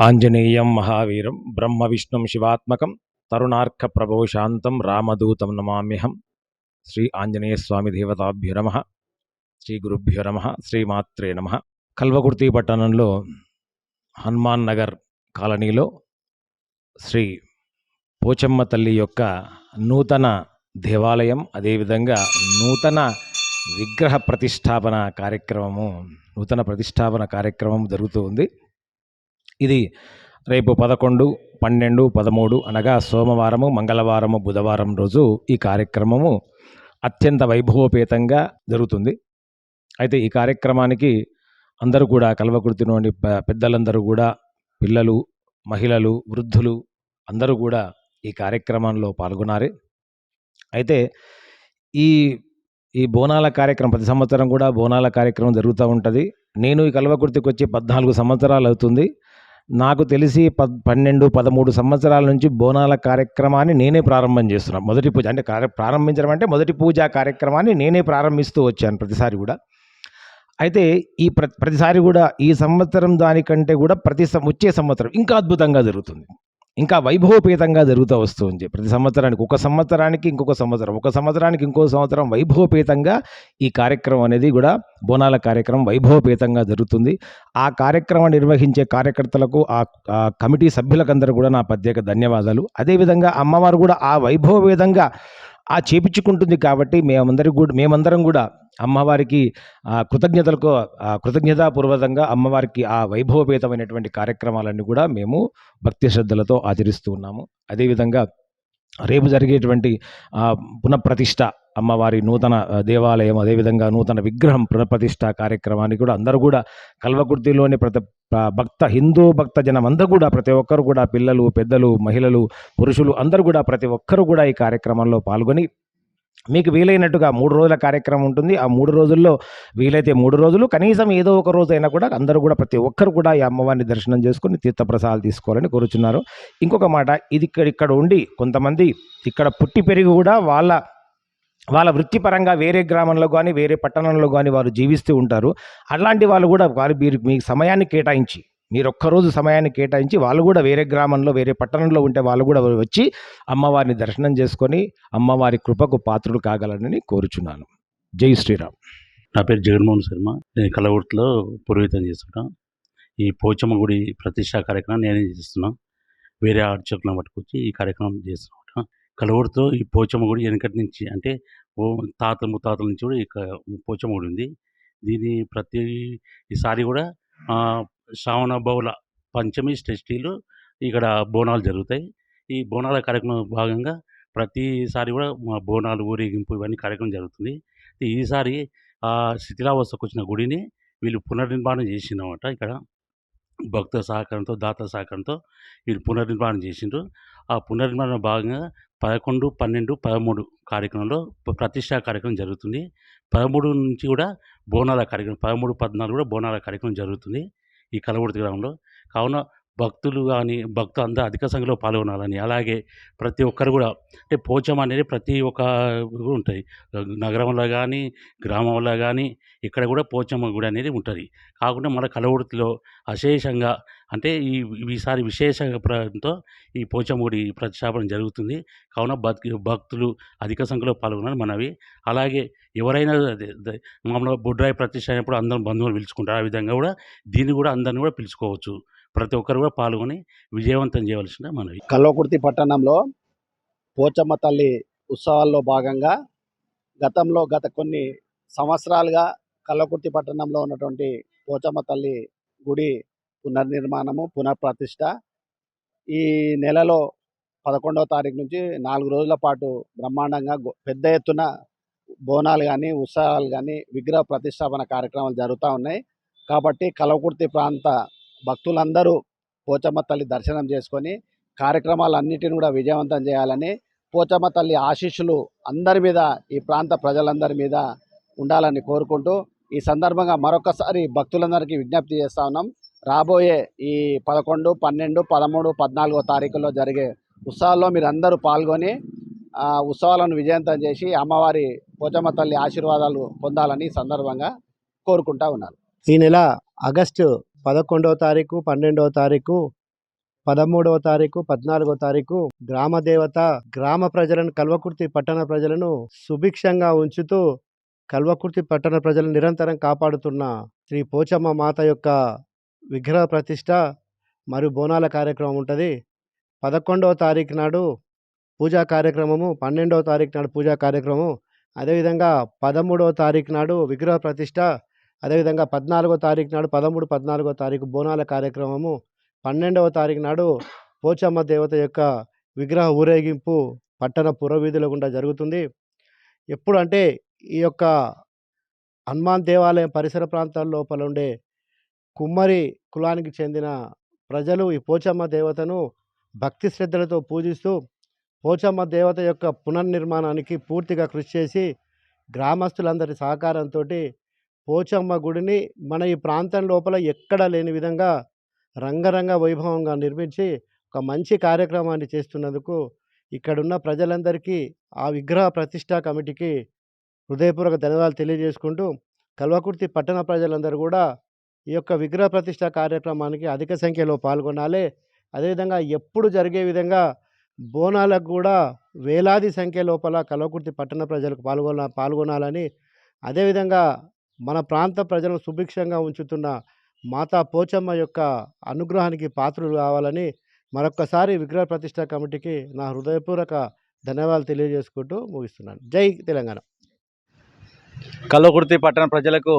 ఆంజనేయం మహావీరం బ్రహ్మ విష్ణుం శివాత్మకం తరుణార్క ప్రభో శాంతం రామదూతం నమామ్యహం. శ్రీ ఆంజనేయ స్వామి దేవతాభ్యో నమ. శ్రీ గురుభ్యో నమ. శ్రీమాత్రే నమ. కల్వకుర్తి పట్టణంలో హనుమాన్ నగర్ కాలనీలో శ్రీ పోచమ్మ తల్లి యొక్క నూతన దేవాలయం అదేవిధంగా నూతన విగ్రహ ప్రతిష్టాపన కార్యక్రమము నూతన ప్రతిష్టాపన కార్యక్రమం జరుగుతూ ఉంది. ఇది రేపు పదకొండు పన్నెండు పదమూడు అనగా సోమవారము మంగళవారము బుధవారం రోజు ఈ కార్యక్రమము అత్యంత వైభవోపేతంగా జరుగుతుంది. అయితే ఈ కార్యక్రమానికి అందరూ కూడా కల్వకుర్తిలోని నుండి పెద్దలందరూ కూడా పిల్లలు మహిళలు వృద్ధులు అందరూ కూడా ఈ కార్యక్రమంలో పాల్గొనారు అయితే ఈ ఈ బోనాల కార్యక్రమం ప్రతి సంవత్సరం కూడా బోనాల కార్యక్రమం జరుగుతూ ఉంటుంది. నేను ఈ కల్వకుర్తికి వచ్చి పద్నాలుగు సంవత్సరాలు అవుతుంది. నాకు తెలిసి పద్ పన్నెండు పదమూడు సంవత్సరాల నుంచి బోనాల కార్యక్రమాన్ని నేనే ప్రారంభం చేస్తున్నాను మొదటి పూజ అంటే కార్య ప్రారంభించడం అంటే మొదటి పూజా కార్యక్రమాన్ని నేనే ప్రారంభిస్తూ వచ్చాను ప్రతిసారి కూడా. అయితే ఈ ప్ర ప్రతిసారి కూడా ఈ సంవత్సరం దానికంటే కూడా ప్రతి సం- వచ్చే సంవత్సరం ఇంకా అద్భుతంగా జరుగుతుంది. ఇంకా వైభవపేతంగా జరుగుతూ వస్తుంది ప్రతి సంవత్సరానికి ఒక సంవత్సరానికి ఇంకొక సంవత్సరం ఒక సంవత్సరానికి ఇంకో సంవత్సరం వైభవపేతంగా ఈ కార్యక్రమం అనేది కూడా బోనాల కార్యక్రమం వైభవపేతంగా జరుగుతుంది. ఆ కార్యక్రమం నిర్వహించే కార్యకర్తలకు ఆ కమిటీ సభ్యులకందరూ కూడా నా ప్రత్యేక ధన్యవాదాలు. అదేవిధంగా అమ్మవారు కూడా ఆ వైభవవేదంగా ఆ చేపించుకుంటుంది కాబట్టి మేమందరి కూడా మేమందరం కూడా అమ్మవారికి కృతజ్ఞతలకు కృతజ్ఞతాపూర్వకంగా అమ్మవారికి ఆ వైభవపేతమైనటువంటి కార్యక్రమాలన్నీ కూడా మేము భక్తి శ్రద్ధలతో ఆచరిస్తూ ఉన్నాము. అదేవిధంగా రేపు జరిగేటువంటి పునఃప్రతిష్ట పునఃప్రతిష్ఠ అమ్మవారి నూతన దేవాలయం అదేవిధంగా నూతన విగ్రహం పునఃప్రతిష్ట కార్యక్రమానికి కూడా అందరూ కూడా కల్వకుర్తిలోని ప్రతి భక్త హిందూ భక్త జనం అందరూ కూడా ప్రతి ఒక్కరు కూడా పిల్లలు పెద్దలు మహిళలు పురుషులు అందరూ కూడా ప్రతి ఒక్కరు కూడా ఈ కార్యక్రమంలో పాల్గొని మీకు వీలైనట్టుగా మూడు రోజుల కార్యక్రమం ఉంటుంది. ఆ మూడు రోజుల్లో వీలైతే మూడు రోజులు. కనీసం ఏదో ఒక రోజు అయినా కూడా అందరూ కూడా ప్రతి ఒక్కరు కూడా ఈ అమ్మవారిని దర్శనం చేసుకుని తీర్థప్రసాదాలు తీసుకోవాలని కోరుచున్నారు. ఇంకొక మాట ఇది ఇక్కడ ఇక్కడ ఉండి కొంతమంది ఇక్కడ పుట్టి పెరిగి కూడా వాళ్ళ వాళ్ళ వృత్తిపరంగా వేరే గ్రామంలో కానీ వేరే పట్టణంలో కానీ వారు జీవిస్తూ ఉంటారు. అలాంటి వాళ్ళు కూడా వారు మీరు మీ సమయాన్ని కేటాయించి మీరు ఒక్కరోజు సమయాన్ని కేటాయించి వాళ్ళు కూడా వేరే గ్రామంలో వేరే పట్టణంలో ఉంటే వాళ్ళు కూడా వచ్చి అమ్మవారిని దర్శనం చేసుకొని అమ్మవారి కృపకు పాత్రులు కాగలనని కోరుచున్నాను. జై శ్రీరామ్. నా పేరు జగన్మోహన్ శర్మ. నేను కలవూర్తిలో పురోహితం చేస్తున్నా ఈ పోచమ్మ గుడి ప్రతిష్టా కార్యక్రమం నేనే చేస్తున్నా. వేరే అర్చకులను పట్టుకొచ్చి ఈ కార్యక్రమం చేస్తున్నాం కలవూరుతో ఈ పోచమ్మ గుడి వెనకటి నుంచి అంటే ఓ తాత ముత్తాతల నుంచి కూడా ఈ పోచమ్మ గుడి ఉంది. దీని ప్రతి ఈసారి కూడా శ్రావణ బహుళ పంచమి షష్ఠీలు ఇక్కడ బోనాలు జరుగుతాయి. ఈ బోనాల కార్యక్రమం భాగంగా ప్రతిసారి కూడా మా బోనాలు ఊరేగింపు ఇవన్నీ కార్యక్రమం జరుగుతుంది. ఈసారి ఆ శిథిలావస్థకు వచ్చిన గుడిని వీళ్ళు పునర్నిర్మాణం చేసిందన్నమాట ఇక్కడ. భక్తుల సహకారంతో దాత సహకారంతో వీళ్ళు పునర్నిర్మాణం చేసిండ్రు. ఆ పునర్నిర్మాణం భాగంగా పదకొండు పన్నెండు పదమూడు కార్యక్రమంలో ప్రతిష్ట ప్రతిష్టా కార్యక్రమం జరుగుతుంది. పదమూడు నుంచి కూడా బోనాల కార్యక్రమం పదమూడు పద్నాలుగు కూడా బోనాల కార్యక్రమం జరుగుతుంది. ఈ కలవూర్తి గ్రామంలో. కావున భక్తులు కానీ భక్తు అందరూ అధిక సంఖ్యలో పాల్గొనాలని. అలాగే ప్రతి ఒక్కరు కూడా అంటే పోచం అనేది ప్రతి ఒక్క ఊరు ఉంటాయి. నగరంలో కానీ గ్రామంలో కానీ ఇక్కడ కూడా పోచమ్మ గుడి అనేది ఉంటుంది. కాకుండా మన కలవృతిలో అశేషంగా అంటే ఈ ఈసారి విశేష ప్రంతో ఈ పోచమ్మ గుడి ప్రతిష్టాపన జరుగుతుంది. కావున భక్ భక్తులు అధిక సంఖ్యలో పాల్గొనాలని మనవి. అలాగే ఎవరైనా మామూలుగా బుడ్రాయి ప్రతిష్ట అయినప్పుడు అందరం బంధువులు పిలుచుకుంటారు. ఆ విధంగా కూడా దీన్ని కూడా అందరిని కూడా పిలుచుకోవచ్చు. ప్రతి ఒక్కరు కూడా పాల్గొని విజయవంతం చేయవలసిన మనవి. కల్వకుర్తి పట్టణంలో పోచమ్మ తల్లి ఉత్సవాల్లో భాగంగా గతంలో గత కొన్ని సంవత్సరాలుగా కల్లకుర్తి పట్టణంలో ఉన్నటువంటి పోచమ్మ తల్లి గుడి పునర్నిర్మాణము పునఃప్రతిష్ట ఈ నెలలో పదకొండవ తారీఖు నుంచి నాలుగు రోజుల పాటు బ్రహ్మాండంగా పెద్ద ఎత్తున బోనాలు కానీ ఉత్సవాలు కానీ విగ్రహ ప్రతిష్టాపన కార్యక్రమాలు జరుగుతూ ఉన్నాయి. కాబట్టి కలవకుర్తి ప్రాంత భక్తులందరూ పోచమ్మ తల్లి దర్శనం చేసుకొని కార్యక్రమాలన్నిటిని కూడా విజయవంతం చేయాలని పోచమ్మ తల్లి ఆశీస్సులు అందరి మీద ఈ ప్రాంత ప్రజలందరి మీద ఉండాలని కోరుకుంటూ ఈ సందర్భంగా మరొకసారి భక్తులందరికీ విజ్ఞప్తి చేస్తా ఉన్నాం. రాబోయే ఈ పదకొండు పన్నెండు పదమూడు పద్నాలుగో తారీఖుల్లో జరిగే ఉత్సవాల్లో మీరు అందరూ పాల్గొని ఉత్సవాలను విజయవంతం చేసి అమ్మవారి పోచమ్మ తల్లి ఆశీర్వాదాలు పొందాలని ఈ సందర్భంగా కోరుకుంటా ఉన్నారు ఈ నెల ఆగస్టు పదకొండవ తారీఖు పన్నెండవ తారీఖు పదమూడవ తారీఖు పద్నాలుగో తారీఖు గ్రామ దేవత గ్రామ ప్రజలను కల్వకుర్తి పట్టణ ప్రజలను సుభిక్షంగా ఉంచుతూ కల్వకుర్తి పట్టణ ప్రజలను నిరంతరం కాపాడుతున్న శ్రీ పోచమ్మ మాత యొక్క విగ్రహ ప్రతిష్ట మరియు బోనాల కార్యక్రమం ఉంటుంది. పదకొండవ తారీఖు నాడు పూజా కార్యక్రమము పన్నెండవ తారీఖు నాడు పూజా కార్యక్రమం అదేవిధంగా పదమూడవ తారీఖు నాడు విగ్రహ ప్రతిష్ట అదేవిధంగా పద్నాలుగో తారీఖు నాడు పదమూడు పద్నాలుగో తారీఖు బోనాల కార్యక్రమము. పన్నెండవ తారీఖు నాడు పోచమ్మ దేవత యొక్క విగ్రహ ఊరేగింపు పట్టణ పురవీధుల గుండా జరుగుతుంది. ఎప్పుడు అంటే ఈ యొక్క హనుమాన్ దేవాలయం పరిసర ప్రాంతాల లోపల ఉండే కుమ్మరి కులానికి చెందిన ప్రజలు ఈ పోచమ్మ దేవతను భక్తి శ్రద్ధలతో పూజిస్తూ పోచమ్మ దేవత యొక్క పునర్నిర్మాణానికి పూర్తిగా కృషి చేసి గ్రామస్తులందరి సహకారంతో పోచమ్మ గుడిని మన ఈ ప్రాంతం లోపల ఎక్కడా లేని విధంగా రంగరంగ వైభవంగా నిర్మించి ఒక మంచి కార్యక్రమాన్ని చేస్తున్నందుకు ఇక్కడున్న ప్రజలందరికీ ఆ విగ్రహ ప్రతిష్టా కమిటీకి హృదయపూర్వక ధన్యవాదాలు తెలియజేసుకుంటూ కల్వకుర్తి పట్టణ ప్రజలందరూ కూడా ఈ యొక్క విగ్రహ ప్రతిష్ట కార్యక్రమానికి అధిక సంఖ్యలో పాల్గొనాలి. అదేవిధంగా ఎప్పుడు జరిగే విధంగా బోనాలకు కూడా వేలాది సంఖ్య లోపల కల్వకుర్తి పట్టణ ప్రజలకు పాల్గొన పాల్గొనాలని అదేవిధంగా మన ప్రాంత ప్రజలను సుభిక్షంగా ఉంచుతున్న మాతా పోచమ్మ యొక్క అనుగ్రహానికి పాత్రలు కావాలని మరొక్కసారి విగ్రహ ప్రతిష్ట కమిటీకి నా హృదయపూర్వక ధన్యవాదాలు తెలియజేసుకుంటూ ముగిస్తున్నాను. జై తెలంగాణ. కల్లకుర్తి పట్టణ ప్రజలకు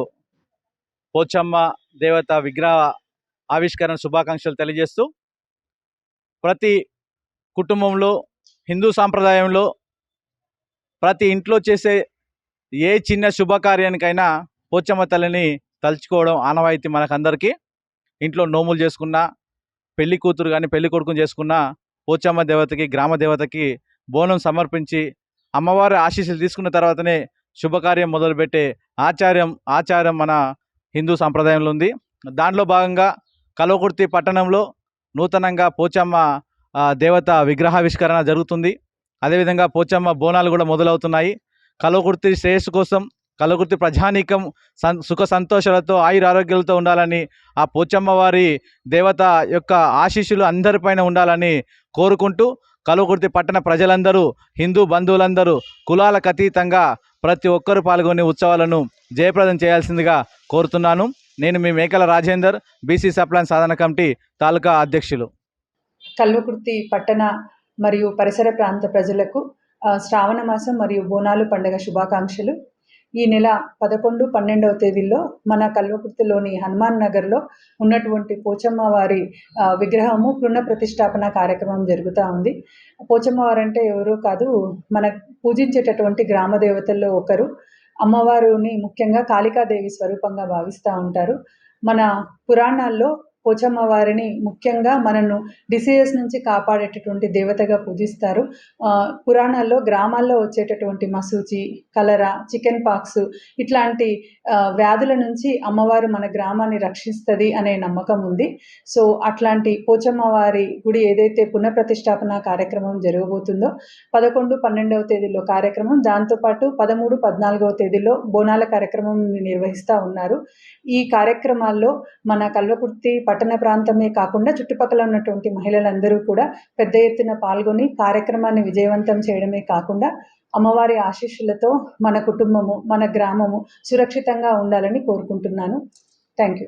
పోచమ్మ దేవత విగ్రహ ఆవిష్కరణ శుభాకాంక్షలు తెలియజేస్తూ ప్రతి కుటుంబంలో హిందూ సాంప్రదాయంలో ప్రతి ఇంట్లో చేసే ఏ చిన్న శుభకార్యానికైనా పోచమ్మ తల్లిని తలుచుకోవడం ఆనవాయితీ మనకందరికీ. ఇంట్లో నోములు చేసుకున్నా పెళ్ళి కూతురు కానీ పెళ్ళి కొడుకుని చేసుకున్న పోచమ్మ దేవతకి గ్రామ దేవతకి బోనం సమర్పించి అమ్మవారి ఆశీస్సులు తీసుకున్న తర్వాతనే శుభకార్యం మొదలుపెట్టే ఆచార్యం ఆచారం మన హిందూ సంప్రదాయంలో ఉంది. దాంట్లో భాగంగా కలవకుర్తి పట్టణంలో నూతనంగా పోచమ్మ దేవత విగ్రహావిష్కరణ జరుగుతుంది. అదేవిధంగా పోచమ్మ బోనాలు కూడా మొదలవుతున్నాయి. కలవకుర్తి శ్రేయస్సు కోసం కలగుర్తి ప్రజానీకం సం సుఖ సంతోషాలతో ఆయుర ఆరోగ్యాలతో ఉండాలని ఆ పోచమ్మవారి దేవత యొక్క ఆశీస్సులు అందరిపైన ఉండాలని కోరుకుంటూ కలుగుర్తి పట్టణ ప్రజలందరూ హిందూ బంధువులందరూ కులాలకు అతీతంగా ప్రతి ఒక్కరూ పాల్గొని ఉత్సవాలను జయప్రదం చేయాల్సిందిగా కోరుతున్నాను. నేను మీ Mekala Rajender BC sub plan సాధన కమిటీ తాలూకా అధ్యక్షులు. కల్వకుర్తి పట్టణ మరియు పరిసర ప్రాంత ప్రజలకు శ్రావణ మాసం మరియు బోనాలు పండుగ శుభాకాంక్షలు. ఈ నెల పదకొండు పన్నెండవ తేదీల్లో మన కల్వకుర్తిలోని హనుమాన్ నగర్లో ఉన్నటువంటి పోచమ్మవారి విగ్రహము పునః ప్రతిష్టాపన కార్యక్రమం జరుగుతూ ఉంది. పోచమ్మవారు అంటే ఎవరో కాదు మన పూజించేటటువంటి గ్రామ దేవతల్లో ఒకరు. అమ్మవారిని ముఖ్యంగా కాళికాదేవి స్వరూపంగా భావిస్తూ ఉంటారు. మన పురాణాల్లో పోచమ్మ వారిని ముఖ్యంగా మనను డిసీజెస్ నుంచి కాపాడేటటువంటి దేవతగా పూజిస్తారు. పురాణాల్లో గ్రామాల్లో వచ్చేటటువంటి మసూచి కలరా చికెన్ పాక్స్ ఇట్లాంటి వ్యాధుల నుంచి అమ్మవారు మన గ్రామాన్ని రక్షిస్తుంది అనే నమ్మకం ఉంది. సో అట్లాంటి పోచమ్మ వారి గుడి ఏదైతే పునఃప్రతిష్టాపన కార్యక్రమం జరగబోతుందో పదకొండు పన్నెండవ తేదీలో కార్యక్రమం దాంతోపాటు పదమూడు పద్నాలుగవ తేదీలో బోనాల కార్యక్రమం నిర్వహిస్తూ ఉన్నారు. ఈ కార్యక్రమాల్లో మన కల్వకుర్తి పట్టణ ప్రాంతమే కాకుండా చుట్టుపక్కల ఉన్నటువంటి మహిళలందరూ కూడా పెద్ద ఎత్తున పాల్గొని కార్యక్రమాన్ని విజయవంతం చేయడమే కాకుండా అమ్మవారి ఆశీస్సులతో మన కుటుంబము మన గ్రామము సురక్షితంగా ఉండాలని కోరుకుంటున్నాను. Thank you